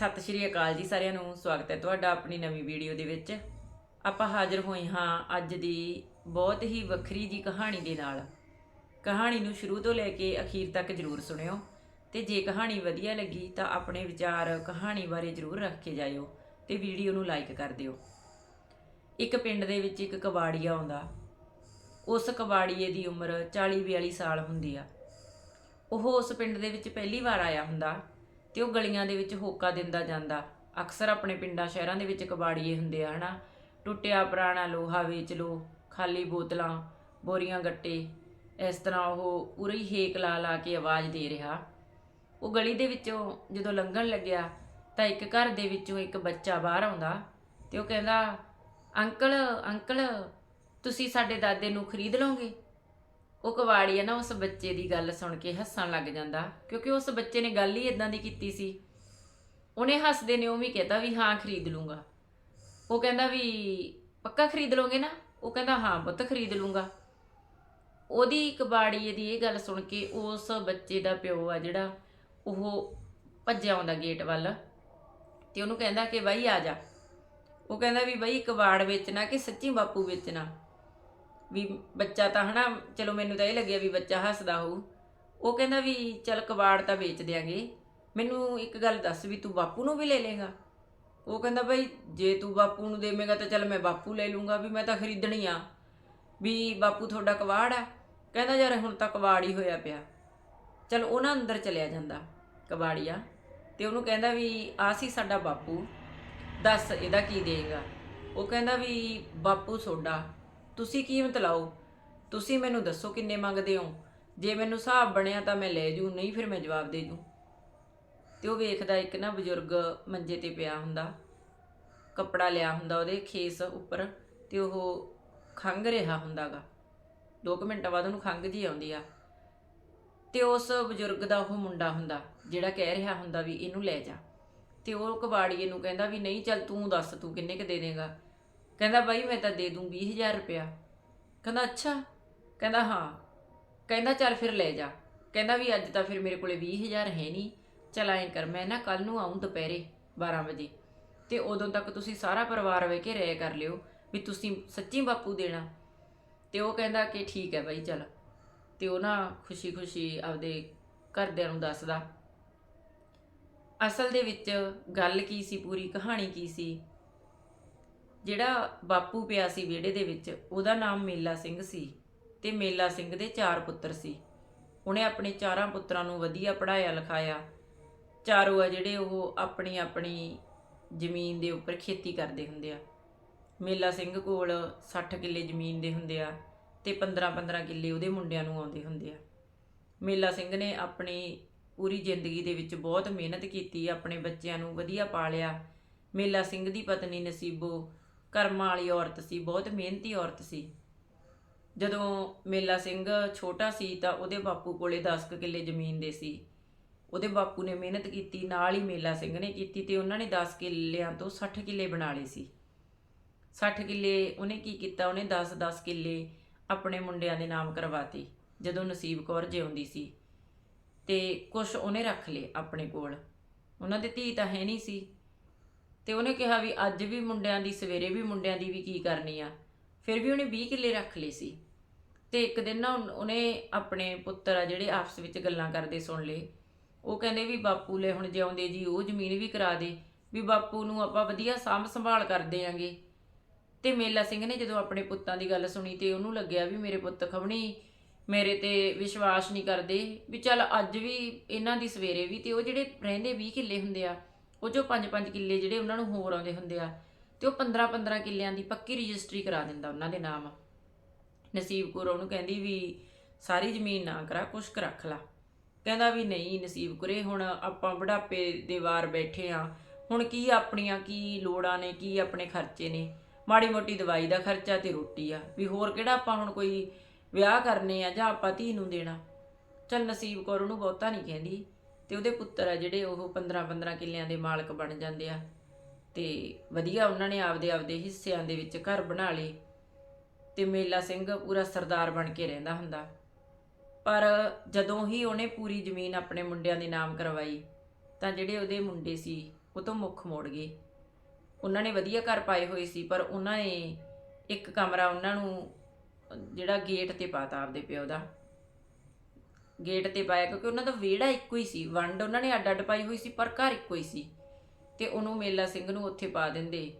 ਸਤਿ ਸ਼੍ਰੀ ਅਕਾਲ ਜੀ ਸਾਰਿਆਂ ਨੂੰ, ਸਵਾਗਤ ਹੈ ਤੁਹਾਡਾ ਆਪਣੀ ਨਵੀਂ ਵੀਡੀਓ ਦੇ ਵਿੱਚ। ਆਪਾਂ ਹਾਜ਼ਰ ਹੋਏ ਹਾਂ ਅੱਜ ਦੀ ਬਹੁਤ ਹੀ ਵੱਖਰੀ ਜੀ ਕਹਾਣੀ ਦੇ ਨਾਲ। ਕਹਾਣੀ ਨੂੰ ਸ਼ੁਰੂ ਤੋਂ ਲੈ ਕੇ ਅਖੀਰ ਤੱਕ ਜਰੂਰ ਸੁਣਿਓ ਤੇ ਜੇ ਕਹਾਣੀ ਵਧੀਆ ਲੱਗੀ ਤਾਂ ਆਪਣੇ ਵਿਚਾਰ ਕਹਾਣੀ ਬਾਰੇ ਜਰੂਰ ਰੱਖ ਕੇ ਜਾਇਓ ਤੇ ਵੀਡੀਓ ਨੂੰ ਲਾਈਕ ਕਰ ਦਿਓ। ਇੱਕ ਪਿੰਡ ਦੇ ਵਿੱਚ ਇੱਕ ਕਬਾੜੀਆ ਆਉਂਦਾ। ਉਸ ਕਬਾੜੀਏ ਦੀ ਉਮਰ 40-42 ਸਾਲ ਹੁੰਦੀ ਆ। ਉਹ ਉਸ ਪਿੰਡ ਦੇ ਵਿੱਚ ਪਹਿਲੀ ਵਾਰ ਆਇਆ ਹੁੰਦਾ। ਤੇ ਉਹ ਗਲੀਆਂ ਦੇ ਵਿੱਚ ਹੋਕਾ ਦਿੰਦਾ ਜਾਂਦਾ। ਅਕਸਰ ਆਪਣੇ ਪਿੰਡਾਂ ਸ਼ਹਿਰਾਂ ਦੇ ਵਿੱਚ ਕਬਾੜੀਏ ਹੁੰਦੇ ਆ, ਹਨਾ? ਟੁੱਟਿਆ ਪੁਰਾਣਾ ਲੋਹਾ ਵੇਚ ਲੋ ਖਾਲੀ ਬੋਤਲਾਂ, ਬੋਰੀਆਂ ਗੱਟੇ, ਇਸ ਤਰ੍ਹਾਂ ਉਹ ਪੂਰੀ ਹੇਕ ਲਾ ਲਾ ਕੇ ਆਵਾਜ਼ ਦੇ ਰਿਹਾ। ਉਹ ਗਲੀ ਦੇ ਵਿੱਚੋਂ ਜਦੋਂ ਲੰਘਣ ਲੱਗਿਆ, ਤਾਂ ਇੱਕ ਘਰ ਦੇ ਵਿੱਚੋਂ ਇੱਕ ਬੱਚਾ ਬਾਹਰ ਆਉਂਦਾ ਤੇ ਉਹ ਕਹਿੰਦਾ, ਅੰਕਲ ਅੰਕਲ, ਤੁਸੀਂ ਸਾਡੇ ਦਾਦੇ ਨੂੰ ਖਰੀਦ ਲਓਗੇ? ਉਹ ਕਵਾੜੀ ਹੈ ਨਾ, ਉਸ ਬੱਚੇ ਦੀ ਗੱਲ ਸੁਣ ਕੇ ਹੱਸਣ ਲੱਗ ਜਾਂਦਾ, ਕਿਉਂਕਿ ਉਸ ਬੱਚੇ ਨੇ ਗੱਲ ਹੀ ਇਦਾਂ ਦੀ ਕੀਤੀ ਸੀ। ਉਹਨੇ ਹੱਸਦੇ ਨੇ, ਉਹ ਵੀ ਕਹਤਾ ਵੀ ਹਾਂ, ਖਰੀਦ ਲੂੰਗਾ। ਉਹ ਕਹਿੰਦਾ ਵੀ ਪੱਕਾ ਖਰੀਦ ਲਓਗੇ ਨਾ? ਉਹ ਕਹਿੰਦਾ ਹਾਂ, ਪੁੱਤ, ਖਰੀਦ ਲੂੰਗਾ। ਉਹਦੀ ਕਬਾੜੀਏ ਦੀ ਇਹ ਗੱਲ ਸੁਣ ਕੇ ਉਸ ਬੱਚੇ ਦਾ ਪਿਓ ਆ ਜਿਹੜਾ, ਉਹ ਭੱਜਿਆ ਆਉਂਦਾ ਗੇਟ ਵੱਲ। ਤੇ ਉਹਨੂੰ ਕਹਿੰਦਾ ਕਿ ਬਾਈ ਆ ਜਾ। ਉਹ ਕਹਿੰਦਾ ਵੀ ਬਾਈ ਕਬਾੜ ਵੇਚਣਾ ਕਿ ਸੱਚੀ ਬਾਪੂ ਵੇਚਣਾ? ਵੀ ਬੱਚਾ ਤਾਂ ਹਨਾ, ਚਲੋ ਮੈਨੂੰ ਤਾਂ ਇਹ ਲੱਗਿਆ ਵੀ ਬੱਚਾ ਹੱਸਦਾ ਹੋਊ। ਉਹ ਕਹਿੰਦਾ ਵੀ ਚਲ ਕਬਾੜ ਤਾਂ ਵੇਚ ਦਿਆਂਗੇ। ਮੈਨੂੰ ਇੱਕ ਗੱਲ ਦੱਸ ਵੀ ਤੂੰ ਬਾਪੂ ਨੂੰ ਵੀ ਲੈ ਲੇਗਾ ਉਹ ਕਹਿੰਦਾ ਬਈ ਜੇ ਤੂੰ ਬਾਪੂ ਨੂੰ ਦੇਵੇਂਗਾ ਤਾਂ ਚਲ ਮੈਂ ਬਾਪੂ ਲੈ ਲੂੰਗਾ ਵੀ ਮੈਂ ਤਾਂ ਖਰੀਦਣੀ ਆ। ਵੀ ਬਾਪੂ ਤੁਹਾਡਾ ਕਬਾੜ ਆ। ਕਹਿੰਦਾ ਯਾਰ ਹੁਣ ਤਾਂ ਕਬਾੜ ਹੀ ਹੋਇਆ ਪਿਆ। ਚਲ ਉਹਨਾਂ ਅੰਦਰ ਚਲਿਆ ਜਾਂਦਾ ਕਬਾੜੀਆ ਤੇ ਉਹਨੂੰ ਕਹਿੰਦਾ ਵੀ ਆ ਸੀ ਸਾਡਾ ਬਾਪੂ, ਦੱਸ ਇਹਦਾ ਕੀ ਦੇਗਾ ਉਹ ਕਹਿੰਦਾ ਵੀ ਬਾਪੂ ਸੋਡਾ। ਤੁਸੀਂ ਕੀਮਤ ਲਾਓ ਤੁਸੀਂ ਮੈਨੂੰ ਦੱਸੋ ਕਿੰਨੇ ਮੰਗਦੇ ਹੋ? ਜੇ ਮੈਨੂੰ ਹਿਸਾਬ ਬਣਿਆ ਤਾਂ ਮੈਂ ਲੈ ਜੂ, ਨਹੀਂ ਫਿਰ ਮੈਂ ਜਵਾਬ ਦੇ ਜੂ। ਤੇ ਉਹ ਵੇਖਦਾ ਇੱਕ ਨਾ ਬਜ਼ੁਰਗ ਮੰਜੇ ਤੇ ਪਿਆ ਹੁੰਦਾ, ਕੱਪੜਾ ਲਿਆ ਹੁੰਦਾ ਉਹਦੇ ਖੇਸ ਉੱਪਰ ਤੇ ਉਹ ਖੰਗ ਰਿਹਾ ਹੁੰਦਾਗਾ। 2 ਮਿੰਟਾਂ ਬਾਅਦ ਉਹਨੂੰ ਖੰਗ ਜੀ ਆਉਂਦੀ ਆ। ਤੇ ਉਸ ਬਜ਼ੁਰਗ ਦਾ ਉਹ ਮੁੰਡਾ ਹੁੰਦਾ, ਜਿਹੜਾ ਕਹਿ ਰਿਹਾ ਹੁੰਦਾ ਵੀ ਇਹਨੂੰ ਲੈ ਜਾ। ਤੇ ਉਹ ਕਬਾੜੀਏ ਨੂੰ ਕਹਿੰਦਾ ਵੀ ਨਹੀਂ, ਚੱਲ ਤੂੰ ਦੱਸ ਤੂੰ ਕਿੰਨੇ ਕ ਦੇ ਦੇਗਾ? ਕਹਿੰਦਾ ਬਾਈ ਮੈਂ ਤਾਂ ਦੇ ਦੂੰ 20000 ਰੁਪਇਆ। ਕਹਿੰਦਾ ਅੱਛਾ। ਕਹਿੰਦਾ ਹਾਂ। ਕਹਿੰਦਾ ਚੱਲ ਫਿਰ ਲੈ ਜਾ। ਕਹਿੰਦਾ ਵੀ ਅੱਜ ਤਾਂ ਫਿਰ ਮੇਰੇ ਕੋਲੇ 20000 ਹੈ ਨਹੀਂ। ਚਲ ਐਂ ਕਰ, ਮੈਂ ਨਾ ਕੱਲ ਨੂੰ ਆਉਂ ਦੁਪਹਿਰੇ 12 ਵਜੇ। ਤੇ ਉਦੋਂ ਤੱਕ ਤੁਸੀਂ ਸਾਰਾ ਪਰਿਵਾਰ ਵੇ ਕੇ ਰਹਿ ਕਰ ਲਿਓ ਵੀ ਤੁਸੀਂ ਸੱਚੀ ਬਾਪੂ ਦੇਣਾ। ਤੇ ਉਹ ਕਹਿੰਦਾ ਕਿ ਠੀਕ ਹੈ ਬਾਈ, ਚਲ। ਤੇ ਉਹ ਨਾ ਖੁਸ਼ੀ-ਖੁਸ਼ੀ ਆਪਦੇ ਘਰਦਿਆਂ ਨੂੰ ਦੱਸਦਾ। ਅਸਲ ਦੇ ਵਿੱਚ ਗੱਲ ਕੀ ਸੀ, ਪੂਰੀ ਕਹਾਣੀ ਕੀ ਸੀ? ਜਿਹੜਾ ਬਾਪੂ ਪਿਆ ਸੀ ਵਿਹੜੇ ਦੇ ਵਿੱਚ, ਉਹਦਾ ਨਾਮ ਮੇਲਾ ਸਿੰਘ ਸੀ ਤੇ ਮੇਲਾ ਸਿੰਘ ਦੇ ਚਾਰ ਪੁੱਤਰ ਸੀ। ਉਹਨੇ ਆਪਣੇ ਚਾਰਾਂ ਪੁੱਤਰਾਂ ਨੂੰ ਵਧੀਆ ਪੜਾਇਆ ਲਿਖਾਇਆ। ਚਾਰੋਂ ਆ ਜਿਹੜੇ ਉਹ ਆਪਣੀ ਆਪਣੀ ਜ਼ਮੀਨ ਦੇ ਉੱਪਰ ਖੇਤੀ ਕਰਦੇ ਹੁੰਦੇ ਆ। ਮੇਲਾ ਸਿੰਘ ਕੋਲ 60 ਕਿੱਲੇ ਜ਼ਮੀਨ ਦੇ ਹੁੰਦੇ ਆ ਤੇ 15-15 ਕਿੱਲੇ ਉਹਦੇ ਮੁੰਡਿਆਂ ਨੂੰ ਆਉਂਦੇ ਹੁੰਦੇ ਆ। ਮੇਲਾ ਸਿੰਘ ਨੇ ਆਪਣੀ ਪੂਰੀ ਜ਼ਿੰਦਗੀ ਦੇ ਵਿੱਚ ਬਹੁਤ ਮਿਹਨਤ ਕੀਤੀ, ਆਪਣੇ ਬੱਚਿਆਂ ਨੂੰ ਵਧੀਆ ਪਾਲਿਆ। ਮੇਲਾ ਸਿੰਘ ਦੀ ਪਤਨੀ ਨਸੀਬੋ ਕਰਮਾਂ ਵਾਲੀ ਔਰਤ ਸੀ, ਬਹੁਤ ਮਿਹਨਤੀ ਔਰਤ ਸੀ। ਜਦੋਂ ਮੇਲਾ ਸਿੰਘ ਛੋਟਾ ਸੀ ਤਾਂ ਉਹਦੇ ਬਾਪੂ ਕੋਲੇ 10 ਕੁ ਕਿੱਲੇ ਜ਼ਮੀਨ ਦੇ ਸੀ। ਉਹਦੇ ਬਾਪੂ ਨੇ ਮਿਹਨਤ ਕੀਤੀ, ਨਾਲ ਹੀ ਮੇਲਾ ਸਿੰਘ ਨੇ ਕੀਤੀ ਤੇ ਉਹਨਾਂ ਨੇ 10 ਕਿੱਲਿਆਂ ਤੋਂ 60 ਕਿੱਲੇ ਬਣਾ ਲਏ ਸੀ। 60 ਕਿੱਲੇ ਉਹਨੇ ਕੀ ਕੀਤਾ? ਉਹਨੇ 10-10 ਕਿੱਲੇ ਆਪਣੇ ਮੁੰਡਿਆਂ ਦੇ ਨਾਮ ਕਰਵਾਤੇ, ਜਦੋਂ ਨਸੀਬ ਕੌਰ ਜਿਉਂਦੀ ਸੀ। ਤੇ ਕੁਝ ਉਹਨੇ ਰੱਖ ਲਏ ਆਪਣੇ ਕੋਲ। ਉਹਨਾਂ ਦੇ ਧੀ ਤਾਂ ਹੈ ਨਹੀਂ ਸੀ। ਤੇ ਉਹਨੇ ਕਿਹਾ ਵੀ ਅੱਜ ਵੀ ਮੁੰਡਿਆਂ ਦੀ, ਸਵੇਰੇ ਵੀ ਮੁੰਡਿਆਂ ਦੀ ਵੀ ਕੀ ਕਰਨੀ ਆ। ਫਿਰ ਵੀ ਉਹਨੇ 20 ਕਿੱਲੇ ਰੱਖ ਲਏ ਸੀ। ਤੇ ਇੱਕ ਦਿਨ ਨਾ ਉਹਨੇ ਆਪਣੇ ਪੁੱਤਰ ਆ ਜਿਹੜੇ ਆਪਸ ਵਿੱਚ ਗੱਲਾਂ ਕਰਦੇ ਸੁਣ ਲਏ। ਉਹ ਕਹਿੰਦੇ ਵੀ ਬਾਪੂ ਲੈ ਹੁਣ ਜਿਉਂਦੇ ਜੀ, ਉਹ ਜ਼ਮੀਨ ਵੀ ਕਰਾ ਦੇ। ਵੀ ਬਾਪੂ ਨੂੰ ਆਪਾਂ ਵਧੀਆ ਸਾਂਭ ਸੰਭਾਲ ਕਰਦੇ ਆਂਗੇ ਤੇ ਮੇਲਾ ਸਿੰਘ ਨੇ ਜਦੋਂ ਆਪਣੇ ਪੁੱਤਾਂ ਦੀ ਗੱਲ ਸੁਣੀ ਤੇ ਉਹਨੂੰ ਲੱਗਿਆ ਵੀ ਮੇਰੇ ਪੁੱਤ ਖਵਣੀ ਮੇਰੇ ਤੇ ਵਿਸ਼ਵਾਸ ਨਹੀਂ ਕਰਦੇ। ਵੀ ਚੱਲ ਅੱਜ ਵੀ ਇਹਨਾਂ ਦੀ ਸਵੇਰੇ ਵੀ ਤੇ ਉਹ ਜਿਹੜੇ ਰਹਿੰਦੇ 20 ਕਿੱਲੇ ਹੁੰਦੇ ਆ ਉਹ ਜੋ 5-5 ਕਿੱਲੇ ਜਿਹੜੇ ਉਹਨਾਂ ਨੂੰ ਹੋਰ ਆਉਂਦੇ ਹੁੰਦੇ ਆ, ਤੇ ਉਹ 15-15 ਕਿੱਲਿਆਂ ਦੀ ਪੱਕੀ ਰਜਿਸਟਰੀ ਕਰਾ ਦਿੰਦਾ ਉਹਨਾਂ ਦੇ ਨਾਮ। ਨਸੀਬ ਕੌਰ ਉਹਨੂੰ ਕਹਿੰਦੀ ਵੀ ਸਾਰੀ ਜ਼ਮੀਨ ਨਾ ਕਰਾ, ਕੁਛ ਕੁ ਰੱਖ ਲਾ। ਕਹਿੰਦਾ ਵੀ ਨਹੀਂ ਨਸੀਬ ਕੁਰੇ ਹੁਣ ਆਪਾਂ ਬੁਢਾਪੇ ਦੇ ਵਾਰ ਬੈਠੇ ਆ। ਹੁਣ ਕੀ ਆਪਣੀਆਂ ਕੀ ਲੋੜਾਂ ਨੇ, ਕੀ ਆਪਣੇ ਖਰਚੇ ਨੇ? ਮਾੜੀ ਮੋਟੀ ਦਵਾਈ ਦਾ ਖਰਚਾ ਤੇ ਰੋਟੀ ਆ। ਵੀ ਹੋਰ ਕਿਹੜਾ ਆਪਾਂ ਹੁਣ ਕੋਈ ਵਿਆਹ ਕਰਨੇ ਆ ਜਾਂ ਆਪਾਂ ਧੀ ਨੂੰ ਦੇਣਾ? ਚੱਲ ਨਸੀਬ ਕੌਰ ਉਹਨੂੰ ਬਹੁਤਾ ਨਹੀਂ ਕਹਿੰਦੀ। ਤੇ ਉਹਦੇ ਪੁੱਤਰ ਆ ਜਿਹੜੇ ਉਹ 15-15 ਕਿੱਲਿਆਂ ਦੇ ਮਾਲਕ ਬਣ ਜਾਂਦੇ ਆ। ਤੇ ਵਧੀਆ ਉਹਨਾਂ ਨੇ ਆਪਦੇ ਆਪਦੇ ਹਿੱਸਿਆਂ ਦੇ ਵਿੱਚ ਘਰ ਬਣਾ ਲਏ ਤੇ ਮੇਲਾ ਸਿੰਘ ਪੂਰਾ ਸਰਦਾਰ ਬਣ ਕੇ ਰਹਿੰਦਾ ਹੁੰਦਾ। ਪਰ ਜਦੋਂ ਹੀ ਉਹਨੇ ਪੂਰੀ ਜ਼ਮੀਨ ਆਪਣੇ ਮੁੰਡਿਆਂ ਦੇ ਨਾਮ ਕਰਵਾਈ, ਤਾਂ ਜਿਹੜੇ ਉਹਦੇ ਮੁੰਡੇ ਸੀ, ਉਹ ਤੋਂ ਮੁੱਖ ਮੋੜ ਗਏ। ਉਹਨਾਂ ਨੇ ਵਧੀਆ ਘਰ ਪਾਏ ਹੋਏ ਸੀ, ਪਰ ਉਹਨਾਂ ਨੇ ਇੱਕ ਕਮਰਾ ਉਹਨਾਂ ਨੂੰ ਜਿਹੜਾ ਗੇਟ ਤੇ ਪਾਤਾ ਆਪਦੇ ਪਿਓ ਦਾ। ਗੇਟ ਤੇ ਪਾਇਆ, ਕਿਉਂਕਿ ਉਹਨਾਂ ਦਾ ਵਿਹੜਾ ਇੱਕੋ ਹੀ ਸੀ, ਵੰਡ ਉਹਨਾਂ ਨੇ ਅੱਡ ਅੱਡ ਪਾਈ ਹੋਈ ਸੀ, ਪਰ ਘਰ ਇੱਕੋ ਹੀ ਸੀ। ਤੇ ਉਹਨੂੰ ਮੇਲਾ ਸਿੰਘ ਨੂੰ ਉੱਥੇ ਪਾ ਦਿੰਦੇ।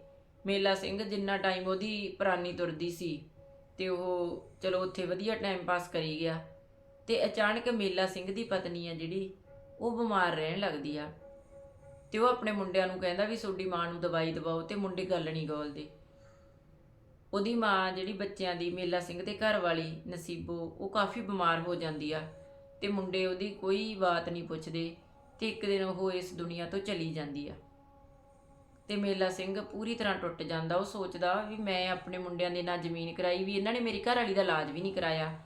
ਮੇਲਾ ਸਿੰਘ ਜਿੰਨਾ ਟਾਈਮ ਉਹਦੀ ਪ੍ਰਾਨੀ ਤੁਰਦੀ ਸੀ, ਤੇ ਉਹ ਚਲੋ ਉੱਥੇ ਵਧੀਆ ਟਾਈਮ ਪਾਸ ਕਰੀ ਗਿਆ। ਤੇ ਅਚਾਨਕ ਮੇਲਾ ਸਿੰਘ ਦੀ ਪਤਨੀ ਆ ਜਿਹੜੀ, ਉਹ ਬਿਮਾਰ ਰਹਿਣ ਲੱਗਦੀ ਆ। ਤੇ ਉਹ ਆਪਣੇ ਮੁੰਡਿਆਂ ਨੂੰ ਕਹਿੰਦਾ ਵੀ ਤੁਹਾਡੀ ਮਾਂ ਨੂੰ ਦਵਾਈ ਦਵਾਓ ਤੇ ਮੁੰਡੇ ਗੱਲ ਨਹੀਂ ਗੋਲਦੇ। ਉਹਦੀ ਮਾਂ ਜਿਹੜੀ ਬੱਚਿਆਂ ਦੀ ਮੇਲਾ ਸਿੰਘ ਦੇ ਘਰ ਵਾਲੀ ਨਸੀਬੋ, ਉਹ ਕਾਫੀ ਬਿਮਾਰ ਹੋ ਜਾਂਦੀ ਆ। ਤੇ ਮੁੰਡੇ ਉਹਦੀ ਕੋਈ ਬਾਤ ਨਹੀਂ ਪੁੱਛਦੇ ਤੇ ਇੱਕ ਦਿਨ ਉਹ ਇਸ ਦੁਨੀਆ ਤੋਂ ਚਲੀ ਜਾਂਦੀ ਆ। ਤੇ ਮੇਲਾ ਸਿੰਘ ਪੂਰੀ ਤਰ੍ਹਾਂ ਟੁੱਟ ਜਾਂਦਾ। ਉਹ ਸੋਚਦਾ ਵੀ ਮੈਂ ਆਪਣੇ ਮੁੰਡਿਆਂ ਦੇ ਨਾਲ ਜ਼ਮੀਨ ਕਰਾਈ, ਵੀ ਇਹਨਾਂ ਨੇ ਮੇਰੀ ਘਰ ਵਾਲੀ ਦਾ ਇਲਾਜ ਵੀ ਨਹੀਂ ਕਰਾਇਆ।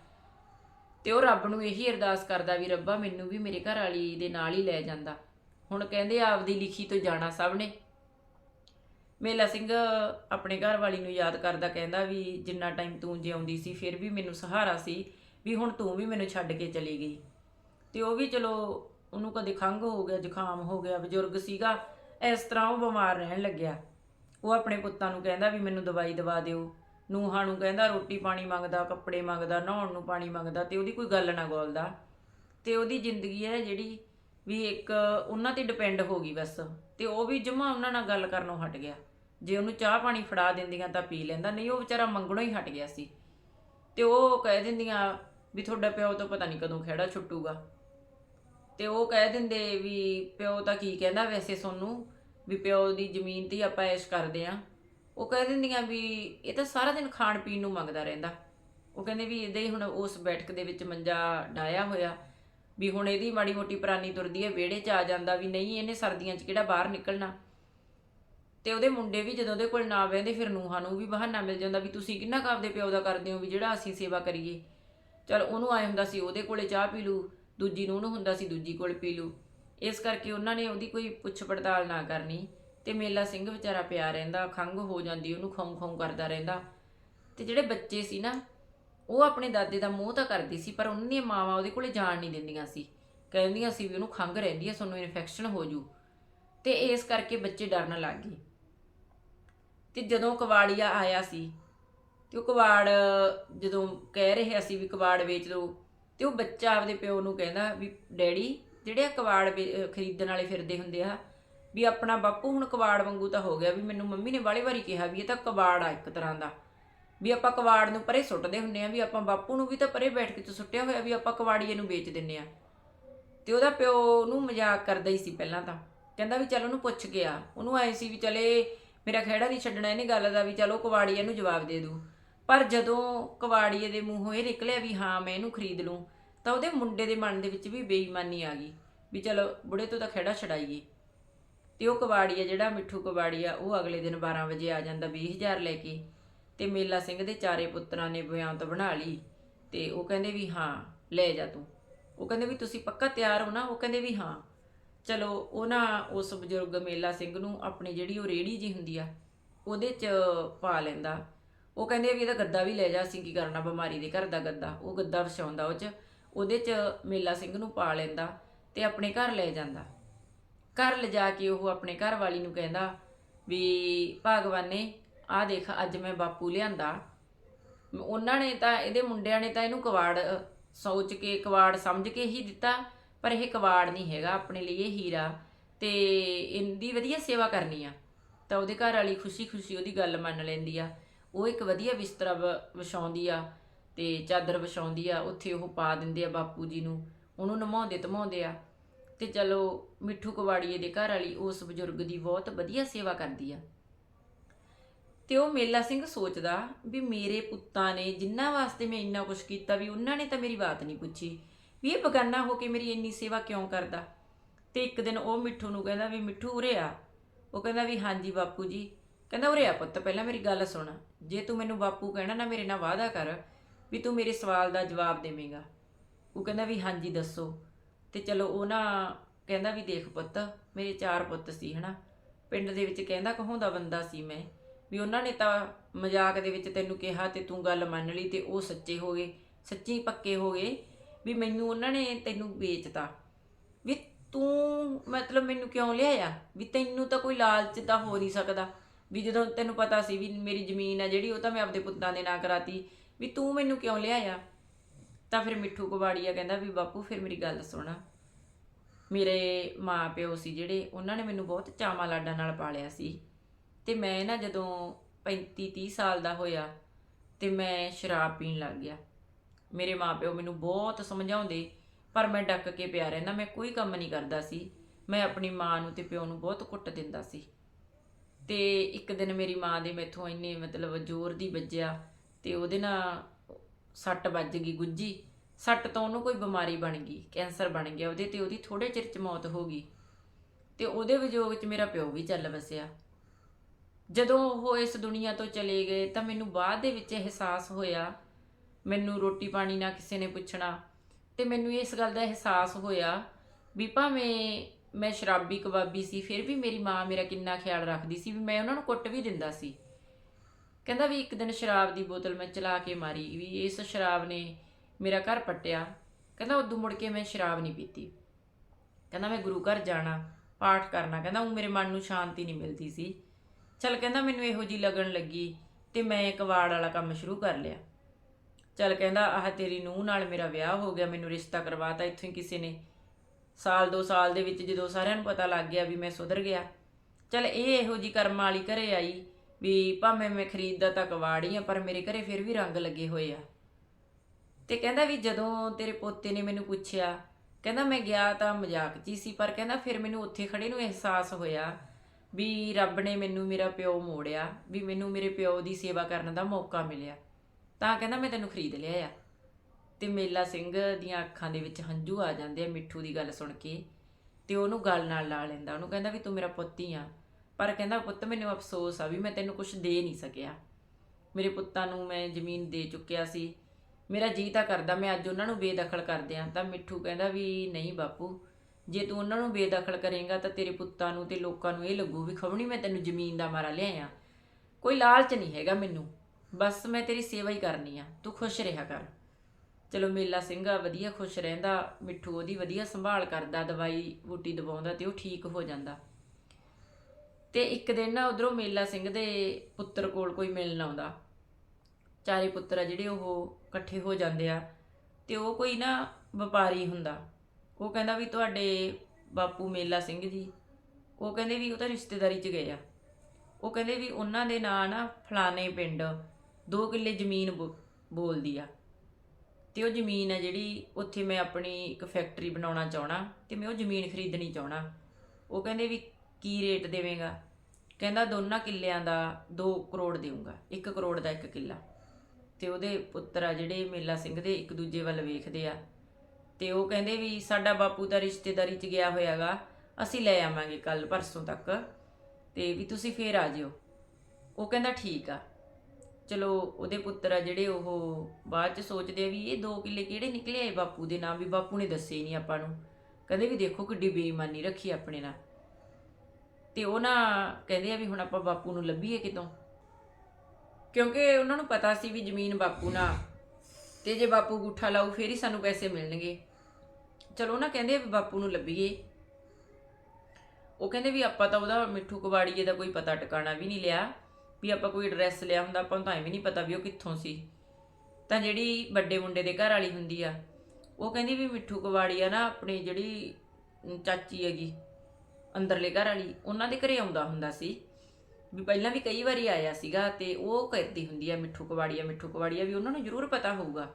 ਤੇ ਉਹ ਰੱਬ ਨੂੰ ਇਹੀ ਅਰਦਾਸ ਕਰਦਾ ਵੀ ਰੱਬਾ ਮੈਨੂੰ ਵੀ ਮੇਰੇ ਘਰ ਵਾਲੀ ਦੇ ਨਾਲ ਹੀ ਲੈ ਜਾਂਦਾ। ਹੁਣ ਕਹਿੰਦੇ ਆਪਦੀ ਲਿਖੀ ਤੋਂ ਜਾਣਾ ਸਭ ਨੇ। ਮੇਲਾ ਸਿੰਘ ਆਪਣੇ ਘਰ ਵਾਲੀ ਨੂੰ ਯਾਦ ਕਰਦਾ, ਕਹਿੰਦਾ ਵੀ ਜਿੰਨਾ ਟਾਈਮ ਤੂੰ ਜਿਉਂਦੀ ਸੀ, ਫਿਰ ਵੀ ਮੈਨੂੰ ਸਹਾਰਾ ਸੀ। ਵੀ ਹੁਣ ਤੂੰ ਵੀ ਮੈਨੂੰ ਛੱਡ ਕੇ ਚਲੀ ਗਈ। ਤੇ ਉਹ ਵੀ ਚਲੋ, ਉਹਨੂੰ ਕਦੇ ਖੰਘ ਹੋ ਗਿਆ, ਜ਼ੁਕਾਮ ਹੋ ਗਿਆ, ਬਜ਼ੁਰਗ ਸੀਗਾ, ਇਸ ਤਰ੍ਹਾਂ ਉਹ ਬਿਮਾਰ ਰਹਿਣ ਲੱਗਿਆ। ਉਹ ਆਪਣੇ ਪੁੱਤਾਂ ਨੂੰ ਕਹਿੰਦਾ ਵੀ ਮੈਨੂੰ ਦਵਾਈ ਦਵਾ ਦਿਓ। ਨੂੰਹਾਂ ਨੂੰ ਕਹਿੰਦਾ ਰੋਟੀ ਪਾਣੀ ਮੰਗਦਾ, ਕੱਪੜੇ ਮੰਗਦਾ, ਨਹਾਉਣ ਨੂੰ ਪਾਣੀ ਮੰਗਦਾ, ਤੇ ਉਹਦੀ ਕੋਈ ਗੱਲ ਨਾ ਗੋਲਦਾ। ਤੇ ਉਹਦੀ ਜ਼ਿੰਦਗੀ ਹੈ ਜਿਹੜੀ ਵੀ ਇੱਕ ਉਹਨਾਂ ਤੇ ਡਿਪੈਂਡ ਹੋ ਗਈ ਬਸ। ਤੇ ਉਹ ਵੀ ਜਮਾ ਉਹਨਾਂ ਨਾਲ ਗੱਲ ਕਰਨੋਂ ਹਟ ਗਿਆ। ਜੇ ਉਹਨੂੰ ਚਾਹ ਪਾਣੀ ਫੜਾ ਦਿੰਦੀਆਂ ਤਾਂ ਪੀ ਲੈਂਦਾ, ਨਹੀਂ ਉਹ ਵਿਚਾਰਾ ਮੰਗਣੋਂ ਹੀ ਹਟ ਗਿਆ ਸੀ। ਤੇ ਉਹ ਕਹਿ ਦਿੰਦੀਆਂ ਵੀ ਤੁਹਾਡਾ ਪਿਓ ਤੋਂ ਪਤਾ ਨਹੀਂ ਕਦੋਂ ਖਿਹੜਾ ਛੁੱਟੂਗਾ। ਤੇ ਉਹ ਕਹਿ ਦਿੰਦੇ ਵੀ ਪਿਓ ਤਾਂ ਕੀ ਕਹਿੰਦਾ ਵੈਸੇ ਸੋਨੂੰ, ਵੀ ਪਿਓ ਦੀ ਜ਼ਮੀਨ ਤੇ ਹੀ ਆਪਾਂ ਐਸ਼ ਕਰਦੇ ਆ। ਉਹ ਕਹਿ ਦਿੰਦੀਆਂ ਵੀ ਇਹ ਤਾਂ ਸਾਰਾ ਦਿਨ ਖਾਣ ਪੀਣ ਨੂੰ ਮੰਗਦਾ ਰਹਿੰਦਾ। ਉਹ ਕਹਿੰਦੇ ਵੀ ਇਦਾਂ ਹੀ ਹੁਣ ਉਸ ਬੈਠਕ ਦੇ ਵਿੱਚ ਮੰਜਾ ਡਾਇਆ ਹੋਇਆ। ਵੀ ਹੁਣ ਇਹਦੀ ਮਾੜੀ ਮੋਟੀ ਪ੍ਰਾਨੀ ਤੁਰਦੀ ਹੈ, ਵਿਹੜੇ 'ਚ ਆ ਜਾਂਦਾ ਵੀ ਨਹੀਂ ਇਹਨੇ ਸਰਦੀਆਂ 'ਚ ਕਿਹੜਾ ਬਾਹਰ ਨਿਕਲਣਾ। ਤੇ ਉਹਦੇ ਮੁੰਡੇ ਵੀ ਜਦੋਂ ਉਹਦੇ ਕੋਲ ਨਾ ਬਹਿੰਦੇ ਫਿਰ ਨੂੰਹਾਂ ਨੂੰ ਵੀ ਬਹਾਨਾ ਮਿਲ ਜਾਂਦਾ ਵੀ ਤੁਸੀਂ ਕਿੰਨਾ ਕੁ ਆਪਦੇ ਪਿਓ ਦਾ ਕਰਦੇ ਹੋ ਵੀ ਜਿਹੜਾ ਅਸੀਂ ਸੇਵਾ ਕਰੀਏ। ਚਲ ਉਹਨੂੰ ਆਏ ਹੁੰਦਾ ਸੀ, ਉਹਦੇ ਕੋਲੇ ਚਾਹ ਪੀ ਲੂ, ਦੂਜੀ ਨੂੰ ਉਹਨੂੰ ਹੁੰਦਾ ਸੀ, ਦੂਜੀ ਕੋਲ ਪੀ ਲੂ। ਇਸ ਕਰਕੇ ਉਹਨਾਂ ਨੇ ਉਹਦੀ ਕੋਈ ਪੁੱਛ ਪੜਤਾਲ ਨਾ ਕਰਨੀ ਤੇ ਮੇਲਾ ਸਿੰਘ ਵਿਚਾਰਾ ਪਿਆ ਰਹਿੰਦਾ, ਖੰਘ ਹੋ ਜਾਂਦੀ, ਉਹਨੂੰ ਖੌਂ ਖੌਂ ਕਰਦਾ ਰਹਿੰਦਾ। ਤੇ ਜਿਹੜੇ ਬੱਚੇ ਸੀ ਨਾ, ਉਹ ਆਪਣੇ ਦਾਦੇ ਦਾ ਮੂੰਹ ਤਾਂ ਕਰਦੀ ਸੀ, ਪਰ ਉਹਨਾਂ ਦੀਆਂ ਮਾਵਾਂ ਉਹਦੇ ਕੋਲੇ ਜਾਣ ਨਹੀਂ ਦਿੰਦੀਆਂ ਸੀ। ਕਹਿੰਦੀਆਂ ਸੀ ਵੀ ਉਹਨੂੰ ਖੰਘ ਰਹਿੰਦੀ ਹੈ ਤੁਹਾਨੂੰ ਇਨਫੈਕਸ਼ਨ ਹੋ ਜੂ। ਤੇ ਇਸ ਕਰਕੇ ਬੱਚੇ ਡਰਨ ਲੱਗ ਗਏ। ਤੇ ਜਦੋਂ ਕਵਾੜੀਆ ਆਇਆ ਸੀ ਤੇ ਉਹ ਕਵਾੜ ਜਦੋਂ ਕਹਿ ਰਿਹਾ ਸੀ ਵੀ ਕਵਾੜ ਵੇਚ ਦਿਓ ਤੇ ਉਹ ਬੱਚਾ ਆਪਦੇ ਪਿਓ ਨੂੰ ਕਹਿੰਦਾ ਵੀ, ਡੈਡੀ, ਜਿਹੜੇ ਆ ਕਵਾੜ ਵੇ- ਖਰੀਦਣ ਵਾਲੇ ਫਿਰਦੇ ਹੁੰਦੇ ਆ, ਵੀ ਆਪਣਾ ਬਾਪੂ ਹੁਣ ਕਵਾੜ ਵਾਂਗੂ ਤਾਂ ਹੋ ਗਿਆ ਵੀ ਮੈਨੂੰ ਮੰਮੀ ਨੇ ਬਾਲੇ ਵਾਰੀ ਕਿਹਾ ਵੀ ਇਹ ਤਾਂ ਕਵਾੜ ਆ ਇੱਕ ਤਰ੍ਹਾਂ ਦਾ, ਵੀ ਆਪਾਂ ਕਵਾੜ ਨੂੰ ਪਰੇ ਸੁੱਟਦੇ ਹੁੰਨੇ ਆ, ਵੀ ਆਪਾਂ ਬਾਪੂ ਨੂੰ ਵੀ ਤਾਂ ਪਰੇ ਬੈਠ ਕੇ ਤੋਂ ਸੁੱਟਿਆ ਹੋਇਆ ਵੀ ਆਪਾਂ ਕਵਾੜੀਏ ਨੂੰ ਵੇਚ ਦਿੰਨੇ ਆ। ਤੇ ਉਹਦਾ ਪਿਓ ਨੂੰ ਮਜ਼ਾਕ ਕਰਦਾ ਹੀ ਸੀ ਪਹਿਲਾਂ ਤਾਂ, ਕਹਿੰਦਾ ਵੀ ਚੱਲ ਉਹਨੂੰ ਪੁੱਛ ਗਿਆ ਉਹਨੂੰ ਆਏ ਸੀ ਵੀ ਚਲੇ ਮੇਰਾ ਖਹਿੜਾ ਨਹੀਂ ਛੱਡਣਾ, ਇਹਨੇ ਗੱਲ ਦਾ ਵੀ ਚਲੋ ਕਵਾੜੀਏ ਨੂੰ ਜਵਾਬ ਦੇ ਦੂ ਪਰ ਜਦੋਂ ਕਵਾੜੀਏ ਦੇ ਮੂੰਹੋਂ ਇਹ ਨਿਕਲਿਆ ਵੀ ਹਾਂ, ਮੈਂ ਇਹਨੂੰ ਖਰੀਦ ਲੂੰ, ਤਾਂ ਉਹਦੇ ਮੁੰਡੇ ਦੇ ਮਨ ਦੇ ਵਿੱਚ ਵੀ ਬੇਈਮਾਨੀ ਆ ਗਈ ਵੀ ਚਲੋ ਬੁੜੇ ਤੋਂ ਤਾਂ ਖੇੜਾ ਛਡਾਈਏ। ਤੇ ਉਹ ਕਵਾੜੀਆ ਜਿਹੜਾ ਮਿੱਠੂ ਕਵਾੜੀਆ, ਉਹ ਅਗਲੇ ਦਿਨ 12 ਵਜੇ ਆ ਜਾਂਦਾ 20000 ਲੈ ਕੇ ਤੇ ਮੇਲਾ ਸਿੰਘ ਦੇ ਚਾਰੇ ਪੁੱਤਰਾਂ ਨੇ ਬਿਆੰਤ ਬਣਾ ਲਈ ਤੇ ਉਹ ਕਹਿੰਦੇ ਵੀ ਹਾਂ, ਲੈ ਜਾ ਤੂੰ। ਉਹ ਕਹਿੰਦੇ ਵੀ ਤੁਸੀਂ ਪੱਕਾ ਤਿਆਰ ਹੋ ਨਾ? ਉਹ ਕਹਿੰਦੇ ਵੀ ਹਾਂ। ਚਲੋ ਉਹ ਨਾ ਉਸ ਬਜ਼ੁਰਗ ਮੇਲਾ ਸਿੰਘ ਨੂੰ ਆਪਣੀ ਜਿਹੜੀ ਉਹ ਰੇੜੀ ਜੀ ਹੁੰਦੀ ਆ, ਉਹਦੇ 'ਚ ਪਾ ਲੈਂਦਾ। ਉਹ ਕਹਿੰਦੇ ਵੀ ਇਹਦਾ ਗੱਦਾ ਵੀ ਲੈ ਜਾ, ਅਸੀਂ ਕੀ ਕਰਨਾ ਬਿਮਾਰੀ ਦੇ ਘਰ ਦਾ ਗੱਦਾ। ਉਹ ਗੱਦਾ ਵਿਛਾਉਂਦਾ ਉਹ 'ਚ, ਉਹਦੇ 'ਚ ਮੇਲਾ ਸਿੰਘ ਨੂੰ ਪਾ ਲੈਂਦਾ ਤੇ ਆਪਣੇ ਘਰ ਲੈ ਜਾਂਦਾ। ਘਰ ਲਿਜਾ ਕੇ ਉਹ ਆਪਣੇ ਘਰ ਵਾਲੀ ਨੂੰ ਕਹਿੰਦਾ ਵੀ ਭਗਵਾਨੇ, ਆਹ ਦੇਖ, ਅੱਜ ਮੈਂ ਬਾਪੂ ਲਿਆਂਦਾ। ਉਹਨਾਂ ਨੇ ਤਾਂ, ਇਹਦੇ ਮੁੰਡਿਆਂ ਨੇ ਤਾਂ ਇਹਨੂੰ ਕਵਾੜ, ਸੋਚ ਕੇ, ਕਵਾੜ ਸਮਝ ਕੇ ਹੀ ਦਿੱਤਾ, ਪਰ ਇਹ ਕਵਾੜ ਨਹੀਂ ਹੈਗਾ, ਆਪਣੇ ਲਈ ਇਹ ਹੀਰਾ। ਤੇ ਇਹਦੀ ਵਧੀਆ ਸੇਵਾ ਕਰਨੀ ਆ। ਤਾਂ ਉਹਦੇ ਘਰ ਵਾਲੀ ਖੁਸ਼ੀ-ਖੁਸ਼ੀ ਉਹਦੀ ਗੱਲ ਮੰਨ ਲੈਂਦੀ ਆ। ਉਹ ਇੱਕ ਵਧੀਆ ਬਿਸਤਰਾ ਵ- ਵਿਛਾਉਂਦੀ ਆ ਤੇ ਚਾਦਰ ਵਿਛਾਉਂਦੀ ਆ, ਉੱਥੇ ਉਹ ਪਾ ਦਿੰਦੇ ਆ ਬਾਪੂ ਜੀ ਨੂੰ, ਉਹਨੂੰ ਨਮਾਉਂਦੇ ਧਮਾਉਂਦੇ ਆ। ਤੇ ਚਲੋ ਮਿੱਠੂ ਕਵਾੜੀਏ ਦੇ ਘਰ ਵਾਲੀ ਉਸ ਬਜ਼ੁਰਗ ਦੀ ਬਹੁਤ ਵਧੀਆ ਸੇਵਾ ਕਰਦੀ ਆ। ਤੇ ਉਹ ਮੇਲਾ ਸਿੰਘ ਸੋਚਦਾ ਵੀ ਮੇਰੇ ਪੁੱਤਾਂ ਨੇ ਜਿੰਨਾ ਵਾਸਤੇ ਮੈਂ ਇੰਨਾ ਕੁਝ ਕੀਤਾ ਵੀ ਉਹਨਾਂ ਨੇ ਤਾਂ ਮੇਰੀ ਬਾਤ ਨਹੀਂ ਪੁੱਛੀ, ਵੀ ਇਹ ਬਗਾਨਾ ਹੋ ਕੇ ਮੇਰੀ ਇੰਨੀ ਸੇਵਾ ਕਿਉਂ ਕਰਦਾ? ਤੇ ਇੱਕ ਦਿਨ ਉਹ ਮਿੱਠੂ ਨੂੰ ਕਹਿੰਦਾ ਵੀ ਮਿੱਠੂ ਉਰੇ ਆ। ਉਹ ਕਹਿੰਦਾ ਵੀ ਹਾਂਜੀ ਬਾਪੂ ਜੀ ਕਹਿੰਦਾ ਉਰੇ ਆ ਪੁੱਤ, ਪਹਿਲਾਂ ਮੇਰੀ ਗੱਲ ਸੁਣ। ਜੇ ਤੂੰ ਮੈਨੂੰ ਬਾਪੂ ਕਹਿਣਾ ਨਾ, ਮੇਰੇ ਨਾਲ ਵਾਅਦਾ ਕਰ ਵੀ ਤੂੰ ਮੇਰੇ ਸਵਾਲ ਦਾ ਜਵਾਬ ਦੇਵੇਂਗਾ। ਉਹ ਕਹਿੰਦਾ ਵੀ ਹਾਂਜੀ, ਦੱਸੋ। ਤੇ ਚਲੋ, ਉਹ ਨਾ ਕਹਿੰਦਾ ਵੀ ਦੇਖ ਪੁੱਤ, ਮੇਰੇ ਚਾਰ ਪੁੱਤ ਸੀ, ਹਨਾ। ਪਿੰਡ ਦੇ ਵਿੱਚ ਕਹਿੰਦਾ ਕਹੋਂਦਾ ਬੰਦਾ ਸੀ ਮੈਂ, ਵੀ ਉਹਨਾਂ ਨੇ ਤਾਂ ਮਜ਼ਾਕ ਦੇ ਵਿੱਚ ਤੈਨੂੰ ਕਿਹਾ ਤੇ ਤੂੰ ਗੱਲ ਮੰਨ ਲਈ ਤੇ ਉਹ ਸੱਚੇ ਹੋ ਗਏ, ਸੱਚੀ ਪੱਕੇ ਹੋ ਗਏ, ਵੀ ਮੈਨੂੰ ਉਹਨਾਂ ਨੇ ਤੈਨੂੰ ਵੇਚਤਾ। ਵੀ ਤੂੰ ਮਤਲਬ ਮੈਨੂੰ ਕਿਉਂ ਲਿਆਇਆ? ਵੀ ਤੈਨੂੰ ਤਾਂ ਕੋਈ ਲਾਲਚ ਤਾਂ ਹੋ ਨਹੀਂ ਸਕਦਾ। ਵੀ ਜਦੋਂ ਤੈਨੂੰ ਪਤਾ ਸੀ ਵੀ ਮੇਰੀ ਜ਼ਮੀਨ ਆ ਜਿਹੜੀ, ਉਹ ਤਾਂ ਮੈਂ ਆਪਦੇ ਪੁੱਤਾਂ ਦੇ ਨਾਂ ਕਰਾਤੀ। ਵੀ ਤੂੰ ਮੈਨੂੰ ਕਿਉਂ ਲਿਆਇਆ? ਤਾਂ ਫਿਰ ਮਿੱਠੂ ਕਵਾੜੀਆ ਕਹਿੰਦਾ ਵੀ ਬਾਪੂ, ਫਿਰ ਮੇਰੀ ਗੱਲ ਸੁਣ। ਮੇਰੇ ਮਾਂ ਪਿਓ ਸੀ ਜਿਹੜੇ, ਉਹਨਾਂ ਨੇ ਮੈਨੂੰ ਬਹੁਤ ਚਾਵਾਂ ਲਾਡਾਂ ਨਾਲ ਪਾਲਿਆ ਸੀ। ਤੇ ਮੈਂ ਨਾ ਜਦੋਂ 35 30 ਸਾਲ ਦਾ ਹੋਇਆ, ਤੇ ਮੈਂ ਸ਼ਰਾਬ ਪੀਣ ਲੱਗ ਗਿਆ। ਮੇਰੇ ਮਾਪਿਓ ਮੈਨੂੰ ਬਹੁਤ ਸਮਝਾਉਂਦੇ, ਪਰ ਮੈਂ ਡੱਕ ਕੇ ਪਿਆ ਰਹਿੰਦਾ, ਮੈਂ ਕੋਈ ਕੰਮ ਨਹੀਂ ਕਰਦਾ ਸੀ। ਮੈਂ ਆਪਣੀ ਮਾਂ ਨੂੰ ਤੇ ਪਿਓ ਨੂੰ ਬਹੁਤ ਕੁੱਟ ਦਿੰਦਾ ਸੀ। ਤੇ ਇੱਕ ਦਿਨ ਮੇਰੀ ਮਾਂ ਦੇ ਮੈਥੋਂ ਇੰਨੇ ਮਤਲਬ ਜ਼ੋਰ ਦੀ ਵੱਜਿਆ ਤੇ ਉਹਦੇ ਨਾਲ ਸੱਟ ਵੱਜ ਗਈ ਗੁੱਜੀ। ਸੱਟ ਤੋਂ ਉਹਨੂੰ ਕੋਈ ਬਿਮਾਰੀ ਬਣ ਗਈ, ਕੈਂਸਰ ਬਣ ਗਿਆ ਉਹਦੇ ਤੇ, ਉਹਦੀ ਥੋੜੇ ਚਿਰ ਚ ਮੌਤ ਹੋ ਗਈ। ਤੇ ਉਹਦੇ ਵਿਜੋਗ ਚ ਮੇਰਾ ਪਿਓ ਵੀ ਚੱਲ ਵਸਿਆ। ਜਦੋਂ ਉਹ ਇਸ ਦੁਨੀਆ ਤੋਂ ਚਲੇ ਗਏ ਤਾਂ ਮੈਨੂੰ ਬਾਅਦ ਦੇ ਵਿੱਚ ਅਹਿਸਾਸ ਹੋਇਆ, ਮੈਨੂੰ ਰੋਟੀ ਪਾਣੀ ਨਾ ਕਿਸੇ ਨੇ ਪੁੱਛਣਾ। ਤੇ ਮੈਨੂੰ ਇਸ ਗੱਲ ਦਾ ਅਹਿਸਾਸ ਹੋਇਆ ਵੀ ਭਾਵੇਂ ਮੈਂ ਸ਼ਰਾਬੀ ਕਬਾਬੀ ਸੀ, ਫਿਰ ਵੀ ਮੇਰੀ ਮਾਂ ਮੇਰਾ ਕਿੰਨਾ ਖਿਆਲ ਰੱਖਦੀ ਸੀ ਵੀ ਮੈਂ ਉਹਨਾਂ ਨੂੰ ਕੁੱਟ ਵੀ ਦਿੰਦਾ ਸੀ। ਕਹਿੰਦਾ ਵੀ ਇੱਕ ਦਿਨ ਸ਼ਰਾਬ ਦੀ ਬੋਤਲ ਮੈਂ ਚਲਾ ਕੇ ਮਾਰੀ, ਵੀ ਇਸ ਸ਼ਰਾਬ ਨੇ ਮੇਰਾ ਘਰ ਪੱਟਿਆ। ਕਹਿੰਦਾ ਉਦੋਂ ਮੁੜ ਕੇ ਮੈਂ ਸ਼ਰਾਬ ਨਹੀਂ ਪੀਤੀ। ਕਹਿੰਦਾ ਮੈਂ ਗੁਰੂ ਘਰ ਜਾਣਾ, ਪਾਠ ਕਰਨਾ, ਕਹਿੰਦਾ ਉਹ ਮੇਰੇ ਮਨ ਨੂੰ ਸ਼ਾਂਤੀ ਨਹੀਂ ਮਿਲਦੀ ਸੀ। ਚਲ ਕਹਿੰਦਾ ਮੈਨੂੰ ਇਹੋ ਜੀ ਲੱਗਣ ਲੱਗੀ ਤੇ ਮੈਂ ਕਵਾੜ ਵਾਲਾ ਕੰਮ ਸ਼ੁਰੂ ਕਰ ਲਿਆ। ਚਲ ਕਹਿੰਦਾ ਆਹ ਤੇਰੀ ਨੂੰਹ ਨਾਲ ਮੇਰਾ ਵਿਆਹ ਹੋ ਗਿਆ, ਮੈਨੂੰ ਰਿਸ਼ਤਾ ਕਰਵਾਤਾ ਇੱਥੋਂ ਹੀ ਕਿਸੇ ਨੇ ਸਾਲ ਦੋ ਸਾਲ ਦੇ ਵਿੱਚ ਜਦੋਂ ਸਾਰਿਆਂ ਨੂੰ ਪਤਾ ਲੱਗ ਗਿਆ ਵੀ ਮੈਂ ਸੁਧਰ ਗਿਆ, ਚਲ ਇਹ ਇਹੋ ਜੀ ਕਰਮ ਵਾਲੀ ਘਰੇ ਆਈ ਵੀ ਭਾਵੇਂ ਮੈਂ ਖਰੀਦਦਾ ਤਾਂ ਕਵਾੜੀ ਆ, ਪਰ ਮੇਰੇ ਘਰੇ ਫਿਰ ਵੀ ਰੰਗ ਲੱਗੇ ਹੋਏ ਆ। ਤੇ ਕਹਿੰਦਾ ਵੀ ਜਦੋਂ ਤੇਰੇ ਪੋਤੇ ਨੇ ਮੈਨੂੰ ਪੁੱਛਿਆ, ਕਹਿੰਦਾ ਮੈਂ ਗਿਆ ਤਾਂ ਮਜ਼ਾਕ 'ਚ ਹੀ ਸੀ, ਪਰ ਕਹਿੰਦਾ ਫਿਰ ਮੈਨੂੰ ਉੱਥੇ ਖੜੇ ਨੂੰ ਅਹਿਸਾਸ ਹੋਇਆ ਵੀ ਰੱਬ ਨੇ ਮੈਨੂੰ ਮੇਰਾ ਪਿਓ ਮੋੜਿਆ, ਵੀ ਮੈਨੂੰ ਮੇਰੇ ਪਿਓ ਦੀ ਸੇਵਾ ਕਰਨ ਦਾ ਮੌਕਾ ਮਿਲਿਆ। ਤਾਂ ਕਹਿੰਦਾ ਮੈਂ ਤੈਨੂੰ ਖਰੀਦ ਲਿਆ ਆ। ਤੇ ਮੇਲਾ ਸਿੰਘ ਦੀਆਂ ਅੱਖਾਂ ਦੇ ਵਿੱਚ ਹੰਝੂ ਆ ਜਾਂਦੇ ਆ ਮਿੱਠੂ ਦੀ ਗੱਲ ਸੁਣ ਕੇ। ਤੇ ਉਹਨੂੰ ਗੱਲ ਨਾਲ ਲਾ ਲੈਂਦਾ। ਉਹਨੂੰ ਕਹਿੰਦਾ ਵੀ ਤੂੰ ਮੇਰਾ ਪੁੱਤ ਹੀ ਆ। ਪਰ ਕਹਿੰਦਾ, ਪੁੱਤ, ਮੈਨੂੰ ਅਫਸੋਸ ਆ ਵੀ ਮੈਂ ਤੈਨੂੰ ਕੁਝ ਦੇ ਨਹੀਂ ਸਕਿਆ। ਮੇਰੇ ਪੁੱਤਾਂ ਨੂੰ ਮੈਂ ਜ਼ਮੀਨ ਦੇ ਚੁੱਕਿਆ ਸੀ। ਮੇਰਾ ਜੀ ਤਾਂ ਕਰਦਾ, ਮੈਂ ਅੱਜ ਉਹਨਾਂ ਨੂੰ ਬੇਦਖਲ ਕਰ ਦਿਆਂ। ਤਾਂ ਮਿੱਠੂ ਕਹਿੰਦਾ ਵੀ ਨਹੀਂ ਬਾਪੂ, ਜੇ ਤੂੰ ਉਹਨਾਂ ਨੂੰ ਬੇਦਖਲ ਕਰੇਂਗਾ ਤਾਂ ਤੇਰੇ ਪੁੱਤਾਂ ਨੂੰ ਤੇ ਲੋਕਾਂ ਨੂੰ ਇਹ ਲੱਗੂ ਵੀ ਖਵਣੀ ਮੈਂ ਤੈਨੂੰ ਜ਼ਮੀਨ ਦਾ ਮਾਰਾ ਲਿਆਇਆ। ਕੋਈ ਲਾਲਚ ਨਹੀਂ ਹੈਗਾ ਮੈਨੂੰ। ਬਸ ਮੈਂ ਤੇਰੀ ਸੇਵਾ ਹੀ ਕਰਨੀ ਆ। ਤੂੰ ਖੁਸ਼ ਰਿਹਾ ਕਰ। ਚਲੋ ਮੇਲਾ ਸਿੰਘ ਆ, ਵਧੀਆ ਖੁਸ਼ ਰਹਿੰਦਾ, ਮਿੱਠੂ ਉਹਦੀ ਵਧੀਆ ਸੰਭਾਲ ਕਰਦਾ, ਦਵਾਈ ਬੂਟੀ ਦਵਾਉਂਦਾ ਤੇ ਉਹ ਠੀਕ ਹੋ ਜਾਂਦਾ। ਤੇ ਇੱਕ ਦਿਨ ਨਾ ਉਧਰੋਂ ਮੇਲਾ ਸਿੰਘ ਦੇ ਪੁੱਤਰ ਕੋਲ ਕੋਈ ਮਿਲਣ ਆਉਂਦਾ। ਚਾਰੇ ਪੁੱਤਰ ਆ ਜਿਹੜੇ ਉਹ ਇਕੱਠੇ ਹੋ ਜਾਂਦੇ ਆ ਤੇ ਉਹ ਕੋਈ ਨਾ ਵਪਾਰੀ ਹੁੰਦਾ। ਉਹ ਕਹਿੰਦਾ ਵੀ ਤੁਹਾਡੇ ਬਾਪੂ ਮੇਲਾ ਸਿੰਘ ਜੀ, ਉਹ ਕਹਿੰਦੇ ਵੀ ਉਹ ਤਾਂ ਰਿਸ਼ਤੇਦਾਰੀ 'ਚ ਗਏ ਆ। ਉਹ ਕਹਿੰਦੇ ਵੀ ਉਹਨਾਂ ਦੇ ਨਾਂ ਨਾ ਫਲਾਣੇ ਪਿੰਡ 2 ਕਿੱਲੇ ਜ਼ਮੀਨ ਬੋ- ਬੋਲਦੀ ਆ। ਤੇ ਉਹ ਜ਼ਮੀਨ ਹੈ ਜਿਹੜੀ ਉੱਥੇ ਮੈਂ ਆਪਣੀ ਇੱਕ ਫੈਕਟਰੀ ਬਣਾਉਣਾ ਚਾਹਣਾ ਤੇ ਮੈਂ ਉਹ ਜ਼ਮੀਨ ਖਰੀਦਣੀ ਚਾਹਣਾ ਉਹ ਕਹਿੰਦੇ ਵੀ ਕੀ ਰੇਟ ਦੇਵੇਂਗਾ? ਕਹਿੰਦਾ ਦੋਨਾਂ ਕਿੱਲਿਆਂ ਦਾ 2 ਕਰੋੜ ਦੇਊਂਗਾ 1 ਕਰੋੜ ਦਾ ਇੱਕ ਕਿੱਲਾ। ਤੇ ਉਹਦੇ ਪੁੱਤਰ ਆ ਜਿਹੜੇ ਮੇਲਾ ਸਿੰਘ ਦੇ ਇੱਕ ਦੂਜੇ ਵੱਲ ਵੇਖਦੇ ਆ। ਤੇ ਉਹ ਕਹਿੰਦੇ ਵੀ ਸਾਡਾ ਬਾਪੂ ਤਾਂ ਰਿਸ਼ਤੇਦਾਰੀ 'ਚ ਗਿਆ ਹੋਇਆਗਾ, ਅਸੀਂ ਲੈ ਆਵਾਂਗੇ ਕੱਲ ਪਰਸੋਂ ਤੱਕ। ਤੇ ਵੀ ਤੁਸੀਂ ਫੇਰ ਆ ਜਿਓ। ਉਹ ਕਹਿੰਦਾ ਠੀਕ ਆ। ਚਲੋ ਉਹਦੇ ਪੁੱਤਰ ਆ ਜਿਹੜੇ ਉਹ ਬਾਅਦ ਚ ਸੋਚਦੇ ਆ ਵੀ ਇਹ 2 ਕਿੱਲੇ ਕਿਹੜੇ ਨਿਕਲੇ ਆਏ ਬਾਪੂ ਦੇ ਨਾਮ ਵੀ ਬਾਪੂ ਨੇ ਦੱਸੇ ਹੀ ਨਹੀਂ ਆਪਾਂ ਨੂੰ। ਕਹਿੰਦੇ ਵੀ ਦੇਖੋ ਕਿੱਡੀ ਬੇਈਮਾਨੀ ਰੱਖੀ ਆਪਣੇ ਨਾਲ। ਤੇ ਉਹ ਨਾ ਕਹਿੰਦੇ ਆ ਵੀ ਹੁਣ ਆਪਾਂ ਬਾਪੂ ਨੂੰ ਲੱਭੀਏ ਕਿਤੋਂ। ਕਿਉਂਕਿ ਉਹਨਾਂ ਨੂੰ ਪਤਾ ਸੀ ਵੀ ਜ਼ਮੀਨ ਬਾਪੂ ਨਾਲ ਤੇ ਜੇ ਬਾਪੂ ਗੁੱਠਾ ਲਾਊ, ਫੇਰ ਹੀ ਸਾਨੂੰ ਪੈਸੇ ਮਿਲਣਗੇ। ਚਲੋ ਨਾ ਕਹਿੰਦੇ ਵੀ ਬਾਪੂ ਨੂੰ ਲੱਭੀਏ। ਉਹ ਕਹਿੰਦੇ ਵੀ ਆਪਾਂ ਤਾਂ ਉਹਦਾ ਮਿੱਠੂ ਕਵਾੜੀਏ ਦਾ ਕੋਈ ਪਤਾ ਟਿਕਾਣਾ ਵੀ ਨਹੀਂ ਲਿਆ। ਵੀ ਆਪਾਂ ਕੋਈ ਐਡਰੈਸ ਲਿਆ ਹੁੰਦਾ, ਆਪਾਂ ਨੂੰ ਤਾਂ ਐਵੇਂ ਨਹੀਂ ਪਤਾ ਵੀ ਉਹ ਕਿੱਥੋਂ ਸੀ। ਤਾਂ ਜਿਹੜੀ ਵੱਡੇ ਮੁੰਡੇ ਦੇ ਘਰ ਵਾਲੀ ਹੁੰਦੀ ਆ, ਉਹ ਕਹਿੰਦੀ ਵੀ ਮਿੱਠੂ ਕਵਾੜੀ ਆ ਨਾ ਆਪਣੀ ਜਿਹੜੀ ਚਾਚੀ ਹੈਗੀ, ਅੰਦਰਲੇ ਘਰ ਵਾਲੀ, ਉਹਨਾਂ ਦੇ ਘਰੇ ਆਉਂਦਾ ਹੁੰਦਾ ਸੀ। ਵੀ ਪਹਿਲਾਂ ਵੀ ਕਈ ਵਾਰੀ ਆਇਆ ਸੀਗਾ ਤੇ ਉਹ ਕਰਦੀ ਹੁੰਦੀ ਆ ਮਿੱਠੂ ਕਵਾੜੀਆ ਮਿੱਠੂ ਕਵਾੜੀਆ ਵੀ ਉਹਨਾਂ ਨੂੰ ਜ਼ਰੂਰ ਪਤਾ ਹੋਊਗਾ।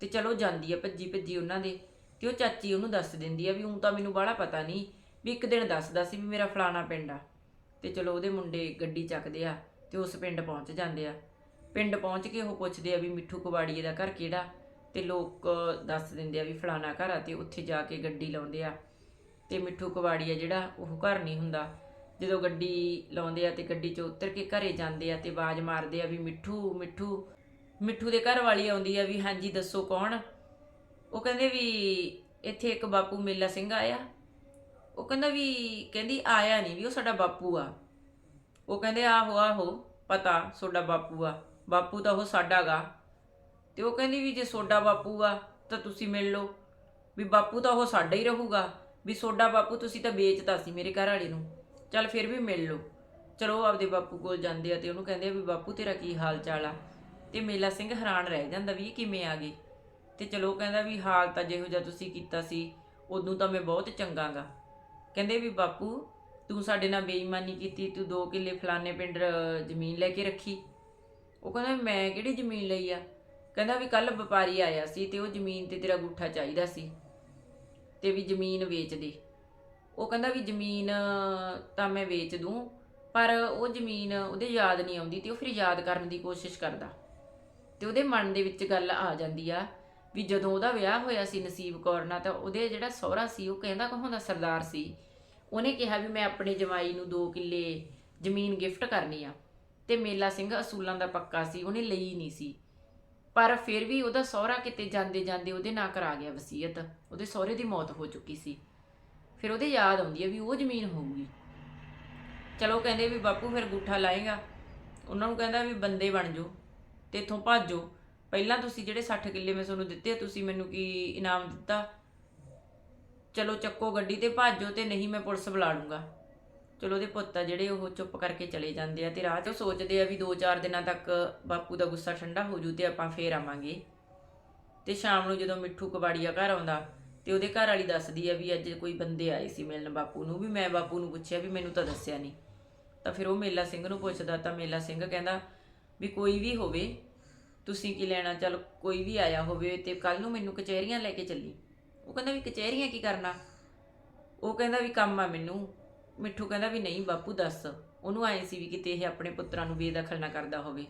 ਤੇ ਚਲੋ ਜਾਂਦੀ ਆ ਭੱਜੀ ਭੱਜੀ ਉਹਨਾਂ ਦੇ ਤੇ ਉਹ ਚਾਚੀ ਉਹਨੂੰ ਦੱਸ ਦਿੰਦੀ ਆ ਵੀ ਉਹ ਤਾਂ ਮੈਨੂੰ ਬਾਹਲਾ ਪਤਾ ਨਹੀਂ, ਵੀ ਇੱਕ ਦਿਨ ਦੱਸਦਾ ਸੀ ਵੀ ਮੇਰਾ ਫਲਾਣਾ ਪਿੰਡ ਆ। ਤੇ ਚਲੋ ਉਹਦੇ ਮੁੰਡੇ ਗੱਡੀ ਚੱਕਦੇ ਆ। ਤੇ ਉਸ ਪਿੰਡ ਪਹੁੰਚ ਜਾਂਦੇ ਆ। ਪਿੰਡ ਪਹੁੰਚ ਕੇ ਉਹ ਪੁੱਛਦੇ ਆ ਵੀ ਮਿੱਠੂ ਕਵਾੜੀਏ ਦਾ ਘਰ ਕਿਹੜਾ? ਤੇ ਲੋਕ ਦੱਸ ਦਿੰਦੇ ਆ ਵੀ ਫਲਾਣਾ ਘਰ ਆ ਤੇ ਉੱਥੇ ਜਾ ਕੇ ਗੱਡੀ ਲਾਉਂਦੇ ਆ। ਤੇ ਮਿੱਠੂ ਕਵਾੜੀਆ ਜਿਹੜਾ ਉਹ ਘਰ ਨਹੀਂ ਹੁੰਦਾ। ਜਦੋਂ ਗੱਡੀ ਲਾਉਂਦੇ ਆ ਤੇ ਗੱਡੀ 'ਚ ਉਤਰ ਕੇ ਘਰੇ ਜਾਂਦੇ ਆ ਤੇ ਆਵਾਜ਼ ਮਾਰਦੇ ਆ ਵੀ ਮਿੱਠੂ ਮਿੱਠੂ। ਮਿੱਠੂ ਦੇ ਘਰ ਵਾਲੀ ਆਉਂਦੀ ਆ ਵੀ ਹਾਂਜੀ, ਦੱਸੋ ਕੌਣ? ਉਹ ਕਹਿੰਦੇ ਵੀ ਇੱਥੇ ਇੱਕ ਬਾਪੂ ਮੇਲਾ ਸਿੰਘ ਆਇਆ। ਉਹ ਕਹਿੰਦਾ ਵੀ ਕਹਿੰਦੀ ਆਇਆ ਨਹੀਂ ਵੀ, ਉਹ ਸਾਡਾ ਬਾਪੂ ਆ। ਉਹ ਕਹਿੰਦੇ, ਆਹੋ ਆਹੋ, ਪਤਾ ਤੁਹਾਡਾ ਬਾਪੂ ਆ। ਬਾਪੂ ਤਾਂ ਉਹ ਸਾਡਾਗਾ ਤੇ ਉਹ ਕਹਿੰਦੀ ਵੀ ਜੇ ਤੁਹਾਡਾ ਬਾਪੂ ਆ, ਤਾਂ ਤੁਸੀਂ ਮਿਲ ਲਓ। ਵੀ ਬਾਪੂ ਤਾਂ ਉਹ ਸਾਡਾ ਹੀ ਰਹੂਗਾ। ਵੀ ਸੋਡਾ ਬਾਪੂ ਤੁਸੀਂ ਤਾਂ ਵੇਚਤਾ ਸੀ ਮੇਰੇ ਘਰ ਵਾਲੇ ਨੂੰ। ਚੱਲ ਫਿਰ ਵੀ ਮਿਲ ਲਓ। ਚਲੋ ਉਹ ਆਪਦੇ ਬਾਪੂ ਕੋਲ ਜਾਂਦੇ ਆ ਤੇ ਉਹਨੂੰ ਕਹਿੰਦੇ ਆ ਵੀ ਬਾਪੂ, ਤੇਰਾ ਕੀ ਹਾਲ ਚਾਲ ਆ? ਤੇ ਮੇਲਾ ਸਿੰਘ ਹੈਰਾਨ ਰਹਿ ਜਾਂਦਾ ਵੀ ਇਹ ਕਿਵੇਂ ਆ ਗਏ। ਤੇ ਚਲੋ ਉਹ ਕਹਿੰਦਾ ਵੀ ਹਾਲ ਤਾਂ ਜਿਹੋ ਜਿਹਾ ਤੁਸੀਂ ਕੀਤਾ ਸੀ, ਉਦੋਂ ਤਾਂ ਮੈਂ ਬਹੁਤ ਚੰਗਾਗਾ ਕਹਿੰਦੇ ਵੀ ਬਾਪੂ ਤੂੰ ਸਾਡੇ ਨਾਲ ਬੇਈਮਾਨੀ ਕੀਤੀ, ਤੂੰ 2 ਕਿੱਲੇ ਫਲਾਣੇ ਪਿੰਡ ਜ਼ਮੀਨ ਲੈ ਕੇ ਰੱਖੀ। ਉਹ ਕਹਿੰਦਾ, ਮੈਂ ਕਿਹੜੀ ਜ਼ਮੀਨ ਲਈ ਆ? ਕਹਿੰਦਾ ਵੀ ਕੱਲ ਵਪਾਰੀ ਆਇਆ ਸੀ ਤੇ ਉਹ ਜ਼ਮੀਨ ਤੇ ਤੇਰਾ ਗੁੱਠਾ ਚਾਹੀਦਾ ਸੀ ਤੇ ਵੀ ਜ਼ਮੀਨ ਵੇਚ ਦੇ। ਉਹ ਕਹਿੰਦਾ ਵੀ ਜ਼ਮੀਨ ਤਾਂ ਮੈਂ ਵੇਚ ਦੂੰ, ਪਰ ਉਹ ਜ਼ਮੀਨ ਉਹਦੇ ਯਾਦ ਨਹੀਂ ਆਉਂਦੀ ਤੇ ਉਹ ਫਿਰ ਯਾਦ ਕਰਨ ਦੀ ਕੋਸ਼ਿਸ਼ ਕਰਦਾ। ਤੇ ਉਹਦੇ ਮਨ ਦੇ ਵਿੱਚ ਗੱਲ ਆ ਜਾਂਦੀ ਆ ਵੀ ਜਦੋਂ ਉਹਦਾ ਵਿਆਹ ਹੋਇਆ ਸੀ ਨਸੀਬ ਕੌਰ ਨਾਲ ਤਾਂ ਉਹਦੇ ਜਿਹੜਾ ਸਹੁਰਾ ਸੀ ਉਹ ਕਹਿੰਦਾ ਕਹਾਉਂਦਾ ਸਰਦਾਰ ਸੀ। ਉਹਨੇ ਕਿਹਾ ਵੀ ਮੈਂ ਆਪਣੇ ਜਮਾਈ ਨੂੰ 2 ਕਿੱਲੇ ਜ਼ਮੀਨ ਗਿਫਟ ਕਰਨੀ ਆ ਤੇ ਮੇਲਾ ਸਿੰਘ ਅਸੂਲਾਂ ਦਾ ਪੱਕਾ ਸੀ ਉਹਨੇ ਲਈ ਨਹੀਂ ਸੀ। ਪਰ ਫਿਰ ਵੀ ਉਹਦਾ ਸਹੁਰਾ ਕਿਤੇ ਜਾਂਦੇ ਜਾਂਦੇ ਉਹਦੇ ਨਾਂ ਕਰਾ ਗਿਆ ਵਸੀਅਤ ਉਹਦੇ ਸਹੁਰੇ ਦੀ ਮੌਤ ਹੋ ਚੁੱਕੀ ਸੀ। ਫਿਰ ਉਹਦੇ ਯਾਦ ਆਉਂਦੀ ਹੈ ਵੀ ਉਹ ਜ਼ਮੀਨ ਹੋਊਗੀ। ਚਲੋ ਕਹਿੰਦੇ ਵੀ ਬਾਪੂ ਫਿਰ ਗੁੱਠਾ ਲਾਏਗਾ। ਉਹਨਾਂ ਨੂੰ ਕਹਿੰਦਾ ਵੀ ਬੰਦੇ ਬਣ ਜਾਓ ਤੇ ਇੱਥੋਂ ਭੱਜੋ ਪਹਿਲਾਂ ਤੁਸੀਂ ਜਿਹੜੇ 60 ਕਿੱਲੇ ਮੈਂ ਤੁਹਾਨੂੰ ਦਿੱਤੇ ਆ, ਤੁਸੀਂ ਮੈਨੂੰ ਕੀ ਇਨਾਮ ਦਿੱਤਾ? ਚਲੋ ਚੱਕੋ ਗੱਡੀ ਤੇ ਭਾਜੋ ਤੇ ਨਹੀਂ ਮੈਂ ਪੁਲਿਸ ਬੁਲਾ ਲੂੰਗਾ। ਚਲੋ ਉਹਦੇ ਪੁੱਤ ਆ ਜਿਹੜੇ ਉਹ ਚੁੱਪ ਕਰਕੇ ਚਲੇ ਜਾਂਦੇ ਆ ਤੇ ਰਾਹ 'ਚ ਉਹ ਸੋਚਦੇ ਆ ਵੀ 2-4 ਦਿਨਾਂ ਤੱਕ ਬਾਪੂ ਦਾ ਗੁੱਸਾ ਠੰਡਾ ਹੋ ਜੂ ਤੇ ਆਪਾਂ ਫੇਰ ਆਵਾਂਗੇ। ਤੇ ਸ਼ਾਮ ਨੂੰ ਜਦੋਂ ਮਿੱਠੂ ਕਬਾੜੀਆ ਘਰ ਆਉਂਦਾ ਤੇ ਉਹਦੇ ਘਰ ਵਾਲੀ ਦੱਸਦੀ ਆ ਵੀ ਅੱਜ ਕੋਈ ਬੰਦੇ ਆਏ ਸੀ ਮਿਲਣ ਬਾਪੂ ਨੂੰ, ਵੀ ਮੈਂ ਬਾਪੂ ਨੂੰ ਪੁੱਛਿਆ ਵੀ ਮੈਨੂੰ ਤਾਂ ਦੱਸਿਆ ਨਹੀਂ ਤਾਂ ਫਿਰ ਉਹ ਮੇਲਾ ਸਿੰਘ ਨੂੰ ਪੁੱਛਦਾ ਤਾਂ ਮੇਲਾ ਸਿੰਘ ਕਹਿੰਦਾ ਵੀ ਕੋਈ ਵੀ ਹੋਵੇ, ਤੁਸੀਂ ਕੀ ਲੈਣਾ, ਚਲ ਕੋਈ ਵੀ ਆਇਆ ਹੋਵੇ ਤੇ ਕੱਲ ਨੂੰ ਮੈਨੂੰ ਕਚਹਿਰੀਆਂ ਲੈ ਕੇ ਚੱਲੀ। ਉਹ ਕਹਿੰਦਾ ਵੀ ਕਚਹਿਰੀਆਂ ਕੀ ਕਰਨਾ? ਉਹ ਕਹਿੰਦਾ ਵੀ ਕੰਮ ਆ ਮੈਨੂੰ। ਮਿੱਠੂ ਕਹਿੰਦਾ ਵੀ ਨਹੀਂ ਬਾਪੂ ਦੱਸ। ਉਹਨੂੰ ਆਏ ਸੀ ਵੀ ਕਿਤੇ ਇਹ ਆਪਣੇ ਪੁੱਤਰਾਂ ਨੂੰ ਬੇਦਖਲ ਨਾ ਕਰਦਾ ਹੋਵੇ।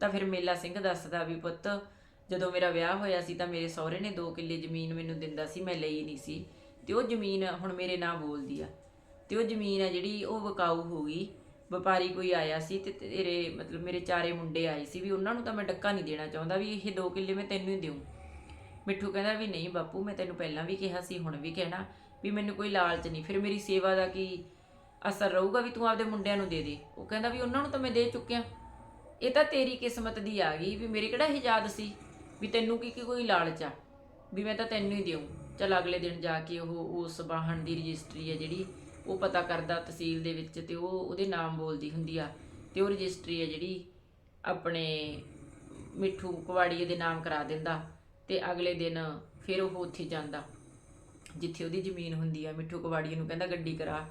ਤਾਂ ਫਿਰ ਮੇਲਾ ਸਿੰਘ ਦੱਸਦਾ ਵੀ ਪੁੱਤ, ਜਦੋਂ ਮੇਰਾ ਵਿਆਹ ਹੋਇਆ ਸੀ ਤਾਂ ਮੇਰੇ ਸਹੁਰੇ ਨੇ 2 ਕਿੱਲੇ ਜ਼ਮੀਨ ਮੈਨੂੰ ਦਿੰਦਾ ਸੀ, ਮੈਂ ਲਈ ਨਹੀਂ ਸੀ। ਤੇ ਉਹ ਜ਼ਮੀਨ ਹੁਣ ਮੇਰੇ ਨਾਂ ਬੋਲਦੀ ਆ। ਤੇ ਉਹ ਜ਼ਮੀਨ ਆ ਜਿਹੜੀ ਉਹ ਵਿਕਾਊ ਹੋ ਗਈ। ਵਪਾਰੀ ਕੋਈ ਆਇਆ ਸੀ ਤੇ ਤੇਰੇ ਮਤਲਬ ਮੇਰੇ ਚਾਰੇ ਮੁੰਡੇ ਆਏ ਸੀ ਵੀ ਉਹਨਾਂ ਨੂੰ ਤਾਂ ਮੈਂ ਡੱਕਾ ਨਹੀਂ ਦੇਣਾ ਚਾਹੁੰਦਾ ਵੀ ਇਹ 2 ਕਿੱਲੇ ਮੈਂ ਤੈਨੂੰ ਹੀ ਦਿਉ ਮਿੱਠੂ ਕਹਿੰਦਾ ਵੀ ਨਹੀਂ ਬਾਪੂ, ਮੈਂ ਤੈਨੂੰ ਪਹਿਲਾਂ ਵੀ ਕਿਹਾ ਸੀ, ਹੁਣ ਵੀ ਕਹਿਣਾ ਵੀ ਮੈਨੂੰ ਕੋਈ ਲਾਲਚ ਨਹੀਂ। ਫਿਰ ਮੇਰੀ ਸੇਵਾ ਦਾ ਕੀ ਅਸਰ ਰਹੂਗਾ ਵੀ ਤੂੰ ਆਪਦੇ ਮੁੰਡਿਆਂ ਨੂੰ ਦੇ ਦੇ? ਉਹ ਕਹਿੰਦਾ ਵੀ ਉਹਨਾਂ ਨੂੰ ਤਾਂ ਮੈਂ ਦੇ ਚੁੱਕਿਆ। ਇਹ ਤਾਂ ਤੇਰੀ ਕਿਸਮਤ ਦੀ ਆ ਗਈ ਵੀ ਮੇਰੇ ਕਿਹੜਾ ਇਹ ਯਾਦ ਸੀ ਵੀ ਤੈਨੂੰ ਕੀ ਕੀ ਕੋਈ ਲਾਲਚ ਆ? ਵੀ ਮੈਂ ਤਾਂ ਤੈਨੂੰ ਹੀ ਦਿਉ ਚਲ ਅਗਲੇ ਦਿਨ ਜਾ ਕੇ ਉਹ ਉਸ ਵਾਹਣ ਦੀ ਰਜਿਸਟਰੀ ਹੈ ਜਿਹੜੀ, ਉਹ ਪਤਾ ਕਰਦਾ ਤਹਿਸੀਲ ਦੇ ਵਿੱਚ ਤੇ ਉਹ ਉਹਦੇ ਨਾਮ ਬੋਲਦੀ ਹੁੰਦੀ ਆ। ਤੇ ਉਹ ਰਜਿਸਟਰੀ ਹੈ ਜਿਹੜੀ ਆਪਣੇ ਮਿੱਠੂ ਕੁਵਾੜੀਏ ਦੇ ਨਾਮ ਕਰਾ ਦਿੰਦਾ। ਤੇ ਅਗਲੇ ਦਿਨ ਫਿਰ ਉਹ ਉੱਥੇ ਜਾਂਦਾ। ਜਿੱਥੇ ਉਹਦੀ ਜ਼ਮੀਨ ਹੁੰਦੀ ਆ, ਮਿੱਠੂ ਕੁਵਾੜੀਏ ਨੂੰ ਕਹਿੰਦਾ ਗੱਡੀ ਕਰਾ।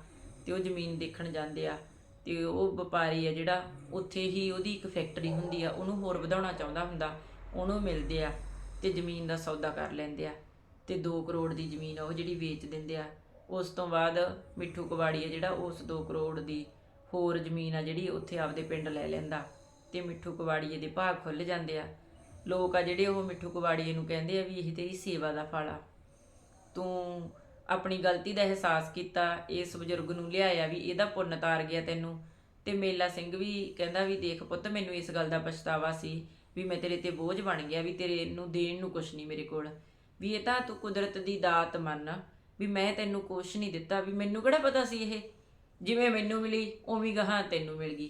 ਤੇ ਉਹ ਜ਼ਮੀਨ ਦੇਖਣ ਜਾਂਦੇ ਆ। ਤੇ ਉਹ ਵਪਾਰੀ ਆ ਜਿਹੜਾ, ਉੱਥੇ ਹੀ ਉਹਦੀ ਇੱਕ ਫੈਕਟਰੀ ਹੁੰਦੀ ਆ, ਉਹਨੂੰ ਹੋਰ ਵਧਾਉਣਾ ਚਾਹੁੰਦਾ ਹੁੰਦਾ। ਉਹਨੂੰ ਮਿਲਦੇ ਆ ਤੇ ਜ਼ਮੀਨ ਦਾ ਸੌਦਾ ਕਰ ਲੈਂਦੇ ਆ। ਤੇ 2 ਕਰੋੜ ਦੀ ਜ਼ਮੀਨ ਆ ਉਹ ਜਿਹੜੀ ਵੇਚ ਦਿੰਦੇ ਆ। ਉਸ ਤੋਂ ਬਾਅਦ ਮਿੱਠੂ ਕੁਵਾੜੀ ਆ ਜਿਹੜਾ, ਉਸ 2 ਕਰੋੜ ਦੀ ਹੋਰ ਜ਼ਮੀਨ ਆ ਜਿਹੜੀ, ਉੱਥੇ ਆਪਦੇ ਪਿੰਡ ਲੈ ਲੈਂਦਾ। ਤੇ ਮਿੱਠੂ ਕੁਵਾੜੀਏ ਦੇ ਭਾਗ ਖੁੱਲ ਜਾਂਦੇ ਆ। ਲੋਕ ਆ ਜਿਹੜੇ ਉਹ ਮਿੱਠੂ ਕੁਵਾੜੀਏ ਨੂੰ ਕਹਿੰਦੇ ਆ ਵੀ ਇਹ ਤੇਰੀ ਸੇਵਾ ਦਾ ਫਲ ਆ। ਤੂੰ ਆਪਣੀ ਗਲਤੀ ਦਾ ਅਹਿਸਾਸ ਕੀਤਾ, ਇਸ ਬਜ਼ੁਰਗ ਨੂੰ ਲਿਆਇਆ ਵੀ ਇਹਦਾ ਪੁੰਨ ਤਾਰ ਗਿਆ ਤੈਨੂੰ। ਤੇ ਮੇਲਾ ਸਿੰਘ ਵੀ ਕਹਿੰਦਾ ਵੀ ਦੇਖ ਪੁੱਤ, ਮੈਨੂੰ ਇਸ ਗੱਲ ਦਾ ਪਛਤਾਵਾ ਸੀ ਵੀ ਮੈਂ ਤੇਰੇ ਤੇ ਬੋਝ ਬਣ ਗਿਆ ਵੀ ਤੇਰੇ ਨੂੰ ਦੇਣ ਨੂੰ ਕੁਛ ਨਹੀਂ ਮੇਰੇ ਕੋਲ। ਵੀ ਇਹ ਤਾਂ ਤੂੰ ਕੁਦਰਤ ਦੀ ਦਾਤ ਮੰਨ, ਵੀ ਮੈਂ ਤੈਨੂੰ ਕੁਛ ਨਹੀਂ ਦਿੱਤਾ, ਵੀ ਮੈਨੂੰ ਕਿਹੜਾ ਪਤਾ ਸੀ ਇਹ? ਜਿਵੇਂ ਮੈਨੂੰ ਮਿਲੀ, ਉਵੇਂ ਗਾਹਾਂ ਤੈਨੂੰ ਮਿਲ ਗਈ।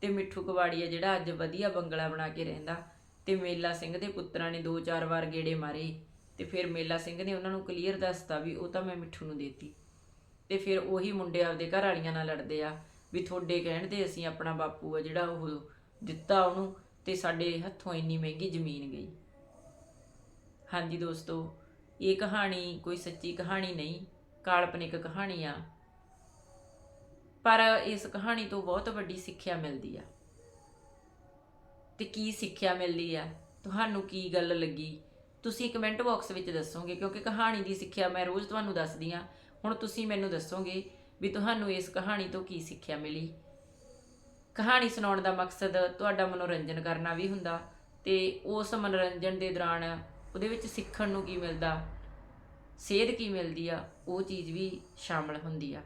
ਤੇ ਮਿੱਠੂ ਕਵਾੜੀਆ ਜਿਹੜਾ ਅੱਜ ਵਧੀਆ ਬੰਗਲਾ ਬਣਾ ਕੇ ਰਹਿੰਦਾ ਤੇ ਮੇਲਾ ਸਿੰਘ ਦੇ ਪੁੱਤਰਾਂ ਨੇ ਦੋ ਚਾਰ ਵਾਰ ਗੇੜੇ ਮਾਰੇ ਤੇ ਫਿਰ ਮੇਲਾ ਸਿੰਘ ਨੇ ਉਹਨਾਂ ਨੂੰ ਕਲੀਅਰ ਦੱਸਤਾ ਵੀ ਉਹ ਤਾਂ ਮੈਂ ਮਿੱਠੂ ਨੂੰ ਦੇਤੀ। ਤੇ ਫਿਰ ਉਹੀ ਮੁੰਡੇ ਆਪਦੇ ਘਰ ਵਾਲੀਆਂ ਨਾਲ ਲੜਦੇ ਆ ਵੀ ਤੁਹਾਡੇ ਕਹਿਣ ਤੇ ਅਸੀਂ ਆਪਣਾ ਬਾਪੂ ਆ ਜਿਹੜਾ ਉਹ ਦਿੱਤਾ ਉਹਨੂੰ ਤੇ ਸਾਡੇ ਹੱਥੋਂ ਇੰਨੀ ਮਹਿੰਗੀ ਜ਼ਮੀਨ ਗਈ। ਹਾਂਜੀ ਦੋਸਤੋ, ਇਹ ਕਹਾਣੀ ਕੋਈ ਸੱਚੀ ਕਹਾਣੀ ਨਹੀਂ, ਕਾਲਪਨਿਕ ਕਹਾਣੀ ਆ। ਪਰ ਇਸ ਕਹਾਣੀ ਤੋਂ ਬਹੁਤ ਵੱਡੀ ਸਿੱਖਿਆ ਮਿਲਦੀ ਆ। ਤੇ ਕੀ ਸਿੱਖਿਆ ਮਿਲਦੀ ਆ? ਤੁਹਾਨੂੰ ਕੀ ਗੱਲ ਲੱਗੀ? ਤੁਸੀਂ ਕਮੈਂਟ ਬਾਕਸ ਵਿੱਚ ਦੱਸੋਗੇ, ਕਿਉਂਕਿ ਕਹਾਣੀ ਦੀ ਸਿੱਖਿਆ ਮੈਂ ਰੋਜ਼ ਤੁਹਾਨੂੰ ਦੱਸਦੀ ਆ। ਹੁਣ ਤੁਸੀਂ ਮੈਨੂੰ ਦੱਸੋਗੇ ਵੀ ਤੁਹਾਨੂੰ ਇਸ ਕਹਾਣੀ ਤੋਂ ਕੀ ਸਿੱਖਿਆ ਮਿਲੀ। ਕਹਾਣੀ ਸੁਣਾਉਣ ਦਾ ਮਕਸਦ ਤੁਹਾਡਾ ਮਨੋਰੰਜਨ ਕਰਨਾ ਵੀ ਹੁੰਦਾ ਤੇ ਉਸ ਮਨੋਰੰਜਨ ਦੇ ਦੌਰਾਨ ਉਹਦੇ ਵਿੱਚ ਸਿੱਖਣ ਨੂੰ ਕੀ ਮਿਲਦਾ? ਸੇਧ ਕੀ ਮਿਲਦੀ ਆ? ਉਹ ਚੀਜ਼ ਵੀ ਸ਼ਾਮਲ ਹੁੰਦੀ ਆ।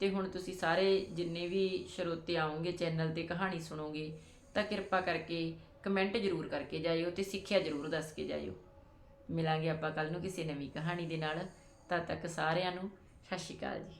ਤੇ ਹੁਣ ਤੁਸੀਂ ਸਾਰੇ ਜਿੰਨੇ ਵੀ ਸਰੋਤੇ ਆਉਂਗੇ ਚੈਨਲ ਤੇ ਕਹਾਣੀ ਸੁਣੋਗੇ ਤਾਂ ਕਿਰਪਾ ਕਰਕੇ ਕਮੈਂਟ ਜ਼ਰੂਰ ਕਰਕੇ ਜਾਇਓ ਤੇ ਸਿੱਖਿਆ ਜ਼ਰੂਰ ਦੱਸ ਕੇ ਜਾਇਓ। ਮਿਲਾਂਗੇ ਆਪਾਂ ਕੱਲ ਨੂੰ ਕਿਸੇ ਨਵੀਂ ਕਹਾਣੀ ਦੇ ਨਾਲ। ਤਦ ਤੱਕ ਸਾਰਿਆਂ ਨੂੰ ਸਤਿ ਸ਼੍ਰੀ ਅਕਾਲ ਜੀ।